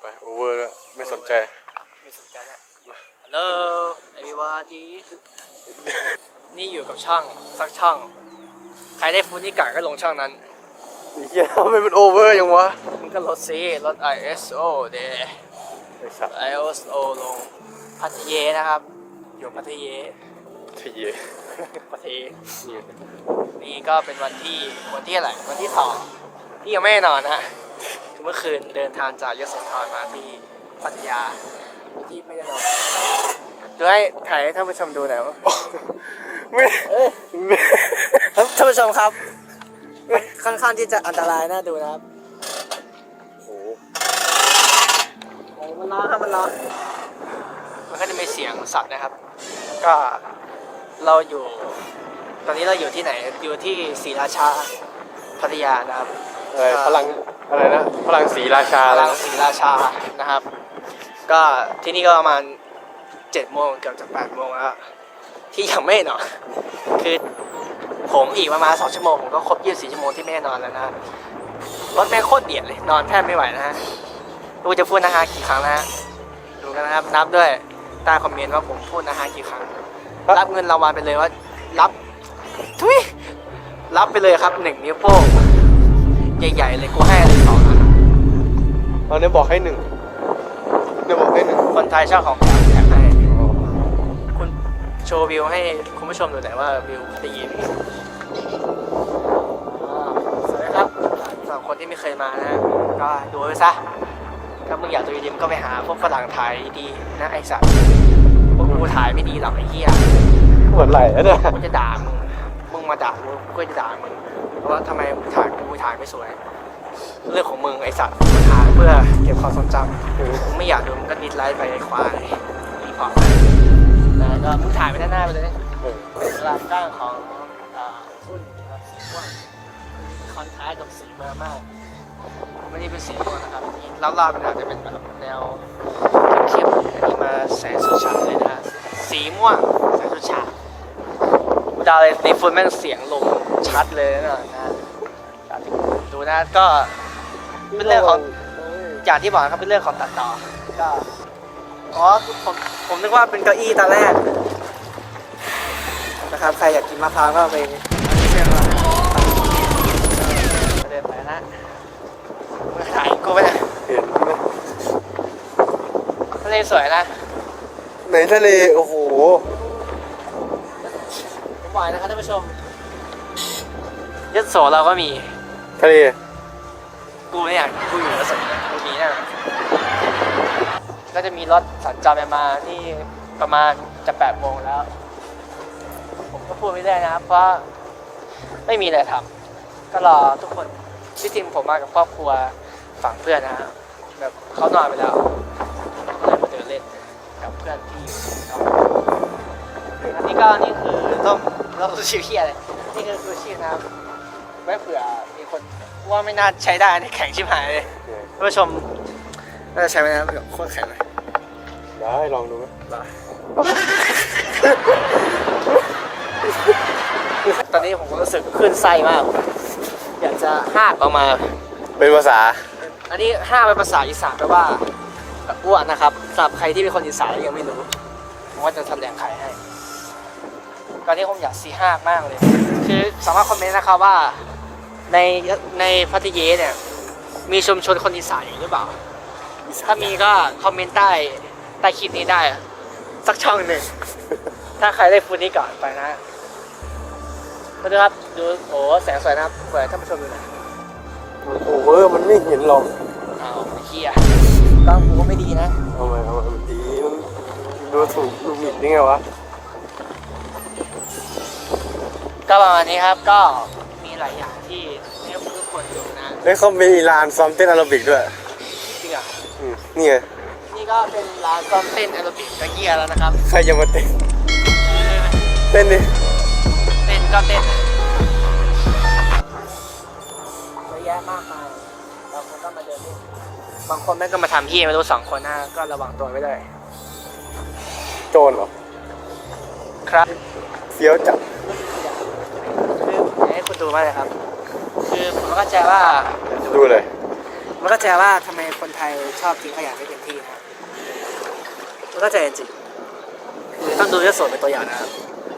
ไปโอเวอร์แล้วไม่สนใจ ไม่สนใจแล้วฮัลโหลไอวิวาทีนี่อยู่กับช่องสักช่องใครได้ฟูนิกาก็ลงช่องนั้นเฮียทำไมมันโอเวอร์ยังวะมึงก็ลดซิลด ISO เดไอ้สัตว์ ISO ลงพัทเยนะครับ อยู่พัทเยทีพัทเยนี่ก็เป็นวันที่วันที่อะไรวันที่สองที่ยังไม่ได้นอนนะฮะคือ เมื่อคืนเดินทางจากยโสธรมาที่พัทยาที่ไม่ได้นอนดูให้ถ่ายให้ท่านผู้ชมดูหน่อยว่าไม่เอ้ยไม่ครับท่านผู้ชมครับมันค่อนข้างที่จะอันตรายน่าดูนะครับโหโอ้มันร้อนครับมันร้อนมันก็จะมีเสียงสัตว์นะครับ ก็เราอยู่ ตอนนี้เราอยู่ที่ไหนอยู่ที่ศรีราชาพัทยานะครับอะไรพลัง อะไรนะพลังสีราชาพอะไรลังนะศรีราชานะครับ ก็ที่นี่ก็ประมาณเจ็ดโมงเกือบจะแปดโมงแล้ว ที่ยังไม่นอนคือผมอีกประมาณสองชั่วโมงผมก็ครบยี่สิบสี่ชั่วโมงที่ไม่ได้นอนแล้วนะรถแม่งโคตรเดียดเลย นอนแทบไม่ไหวนะฮะดูจะพูดนะฮะกี่ครั้งนะฮะดูกันนะครับนับด้วยใต้คอมเมนต์ว่าผมพูดนะฮะกี่ครั้ง รับเงินรางวัลไปเลยว่า รับทุยรับไปเลยครับหนึ่งนิ้วโป้ง ใหญ่ๆเลยกูให้เลยสองอันตอนนี้บอกให้หนึ่งเนี่ยบอกให้หนึ่งคนไทยชอบของแถมแถมให้คุณโชว์วิวให้คุณผู้ชมดูหน่อยว่าวิวพัทยาเป็นไงอ่าสวยครับสำหรับคนที่ไม่เคยมานะ ก็ดูไปซะถ้ามึงอยากดูดีๆมึงก็ไปหาพวกฝรั่งถ่ายดีนะไอ้สัตว์พวกกูถ่ายไม่ดีหรอกไอ้เหี้ยเหมือนไหลอะเนี่ย กูจะด่ามึง มึงมาด่ากูกูก็จะด่ามึงเพราะว่าทำไมมึงถ่ายกู ถ่ายไม่สวย เรื่องของมึงไอสัตว์ถ่ายเพื่อเก็บความทรงจำมึงไม่อยากดูมึงก็ดิสไลค์ไปไอ้ควายรีพอร์ตไปแล้วก็มึงถ่ายไปด้านหน้าไปเลยเออเป็นลานก้างของอ่าทุ่นนะครับสีม่วงคอนทราสต์กับสีเบอร์มากไม่ได้เป็นสีม่วงนะครับรอบๆมันอาจจะเป็นแบบแนวเข้มๆอันนี้มาแสงสุดฉาดเลยนะสีม่วงแสงสุดฉาดกูดาวเลยในฟุตแม่งเสียงลงชัดเลยนะนะ นะก็เป็นเรื่องของอย่างที่บอกนะครับเป็นเรื่องของตัดต่อก็อ๋อผมผมนึกว่าเป็นเก้าอี้ตอนแรกนะครับใครอยากกินมะพร้าวก็ไปเชื่อเราเดินไปนะมือถ่ายกูไปนะเห็นไหมทะเลสวยนะไหนทะเลโอ้โหผมบอกนะครับท่านผู้ชมยศโสเราก็มี ทะเลกูไม่อยากกูอยู่ยศโสกูมีน่นอนก็จะมีรถสัญจรไปมาที่ประมาณจะแปดโมงแล้ว ผมก็พูดไม่ได้นะครับ เพราะไม่มีอะไรทำก็รอทุกคนที่จริงผมมากับครอบครัวฝั่งเพื่อนนะแบบเขานอนไปแล้วก็เลยมาเดินเล่นกับเพื่อนที่อยู่อันนี้ก็นี่คือร่มร่มชิวเฮียเลยนี่คือคือชีพนะครับไว้เผื่อ คนว่าไม่น่าใช้ได้ในแข็งชิบหายเลยท่านผู้ชมน่าจะใช้ไหมนะครับแบบโคตรแข็งเลยได้ลองดูไหมตอนนี้ผมก็รู้สึกขึ้นไส้มาก อยากจะห้ากออกมา เป็นภาษา อันนี้ห้าเป็นภาษาอีสานแปลว่าอ้วนนะครับสำหรับใครที่เป็นคนอีสานแล้วยังไม่รู้ผมว่าจะแสดงไข่ให้ ตอนนี้ผมอยากซีห้ามากเลย คือสามารถคอมเมนต์นะครับว่า ในในพัทยาเนี่ย มีชุมชนคนอีสานอยู่หรือเปล่า ถ้ามีก็คอมเมนต์ใต้ใต้คลิปนี้ได้อะสักช่องหนึ่ง ถ้าใครได้ฟูดนี้ก่อนไปนะมาดูครับดูโอ้แสงสวยนะครับเปิดให้ท่านผู้ชมดูหน่อยโอเวอร์มันไม่เห็นหรอกอ้าวไอ้เฮียกล้องกูก็ไม่ดีนะเอามาเอามามันดีมันดูถูกดูหมิ่นได้ไงวะ ก็ประมาณนี้ครับก็มีหลายอย่างที่ให้ทุก คนดูนะเฮ้ยเขามีลานซ้อมเต้นแอโรบิกด้วยจริงอะอืมนี่ไงนี่ก็เป็นร้านซ้อมเต้นแอโรบิกกระเกียร์แล้วนะครับใครจะมาเต้นเต้นดิเต้นก็เต้นเยอะแยะมากมายบางคนก็มาเดินเล่นบางคนแม่งก็มาทำที่ไม่รู้สองคนนะก็ระวังตัวไว้เลยโจรเหรอครับเฟี้ยวจัดคืออยากให้คุณดูมากเลยครับ คือผมเข้าใจว่าดูเลยมันก็จะว่าทำไมคนไทยชอบทิ้งขยะไม่เป็นที่นะครับมันก็จะจริงๆคือต้องดูยโสเป็นตัวอย่างนะครับ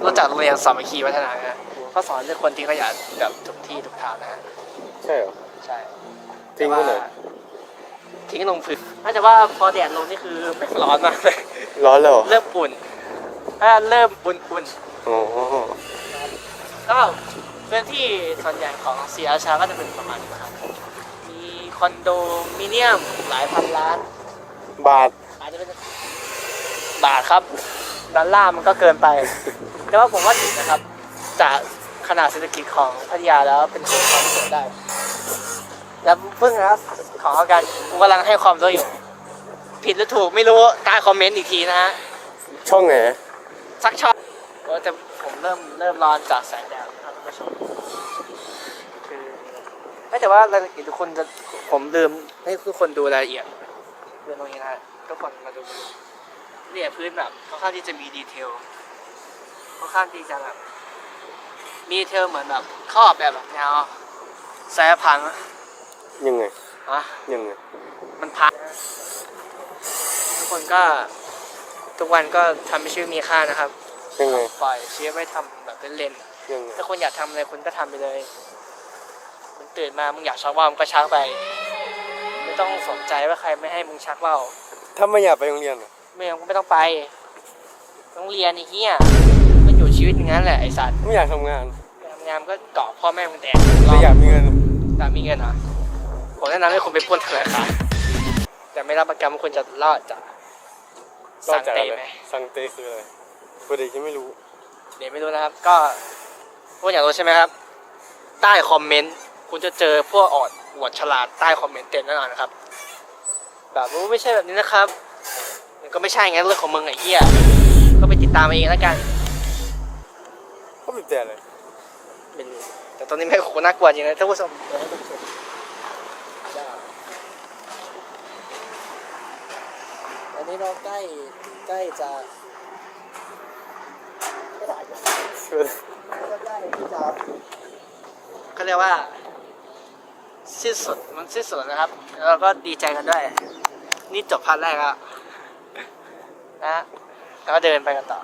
นอกจากโรงเรียนสามัคคีวัฒนานะเขาสอนเรื่องคนทิ้งขยะแบบทุกที่ทุกทางนะฮะใช่เหรอ ใช่ทิ้งไว้ไหนแต่ว่าทิ้งลงพื้นน่าจะว่าพอแดดลงนี่คือแม่งร้อนมากเลยร้อนแล้วเหรอเริ่มอุ่นถ้าเริ่มอุ่นๆอ๋อก็ พื้นที่ส่วนใหญ่ของศรีราชาก็จะเป็นประมาณนี้ครับ มีคอนโดมิเนียมหลายพันล้าน บาท อาจจะเป็นบาทครับ ดอลลาร์มันก็เกินไป แต่ว่าผมว่าถึงนะครับ จากขนาดเศรษฐกิจของพัทยาแล้วเป็นสิ่งความพิเศษได้ แล้วเพิ่งนะครับขอการผมกำลังให้ความรู้อยู่ ผิดหรือถูกไม่รู้ใต้คอมเมนต์อีกทีนะฮะ ช่องไหน สักช็อตโอ้แต่ผมเริ่มเริ่มร้อนจากแสงแดด นะครับท่านผู้ชมคือไม่แต่ว่ารายละเอียดทุกคนจะผมลืมให้ทุกคนดูรายละเอียดเรื่องตรงนี้นะฮะทุกคนมาดูเนี่ยพื้นแบบค่อนข้างที่จะมีดีเทลค่อนข้างที่จะแบบมีดีเทลเหมือนแบบครอบแบบแบบแนวสายพังอะยังไงอะยังไงมันพังทุกคนก็ทุกวันก็ทำให้ชีวิตมีค่านะครับยังไง ปล่อยชีวิตไม่ทำแบบเล่นๆยังไงถ้าคุณอยากทำอะไรคุณก็ทำไปเลยมึงตื่นมามึงอยากชักว่าวมึงก็ชักไป ไม่ต้องสนใจว่าใครไม่ให้มึงชักว่าวถ้าไม่อยากไปโรงเรียนอะไม่งั้นก็ไม่ต้องไปต้องเรียนไอ้เหี้ยมันอยู่ชีวิตอย่างนั้นแหละไอ้สัตว์ไม่อยากทำงานทำงานก็เกาะพ่อแม่มึงแดกแต่อยากมีเงินแต่มีเงินเหรอผมแนะนำให้คุณไปปล้นธนาคารแต่ไม่รับประกันว่าคุณจะรอดจากนอสักงจากเตอะไรไหม สังเตคืออะไรปกติฉันไม่รู้ เดี๋ยวไม่รู้นะครับ ก็พวกอยากรู้ใช่ไหมครับ ใต้คอมเมนต์คุณจะเจอพวกออดอวดฉลาดใต้คอมเมนต์เต็มแน่นอนนะครับ แบบว่าไม่ใช่แบบนี้นะครับมันก็ไม่ใช่งั้นเรื่องของมึงไอ้เหี้ยก็ไปติดตามเองแล้วกันก็เป็นแต่อะไรไม่รู้แต่ตอนนี้ไม่โคตรน่ากลัวจริงนะท่านผู้ชมเดี๋ยวให้ท่านผู้ชมอันนี้เราใกล้ใกล้จะไม่ถ่าย กันก็ได้ที่จะเขาเรียกว่าสิ้นสุดมันสิ้นสุดแล้วนะครับ แล้วเราก็ดีใจกันด้วย นี่จบพาร์ทแรกแล้วนะแล้วก็เดินไปกันต่อ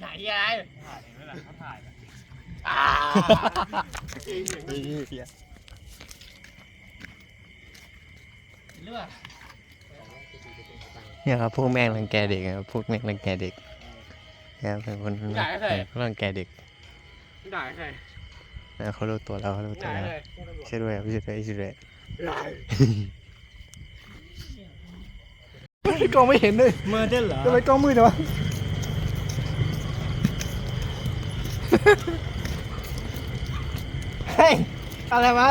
ไหนยายอ่าเลือดเนี่ยครับพวกแม่งรังแกเด็กครับพวกแม่งรังแกเด็ก นะครับเป็นคนด่าใครรังแกเด็กด่าใครนะเขารู้ตัวแล้วเขารู้ตัวด่าแล้วใครช่วยด้วยครับช่วยด้วยช่วยด้วยกล้องไม่เห็นเลยเมื่อเด้เหรอทำไมกล้องมืดจังวะเฮ้ยอะไรวะ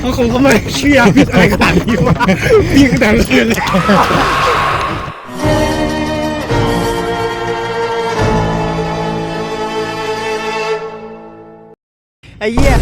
เขาคงก็ไม่เชื่อพี่อะไรขนาดนี้วะพี่ขนาดนั้นเลยไอ้เหี้ย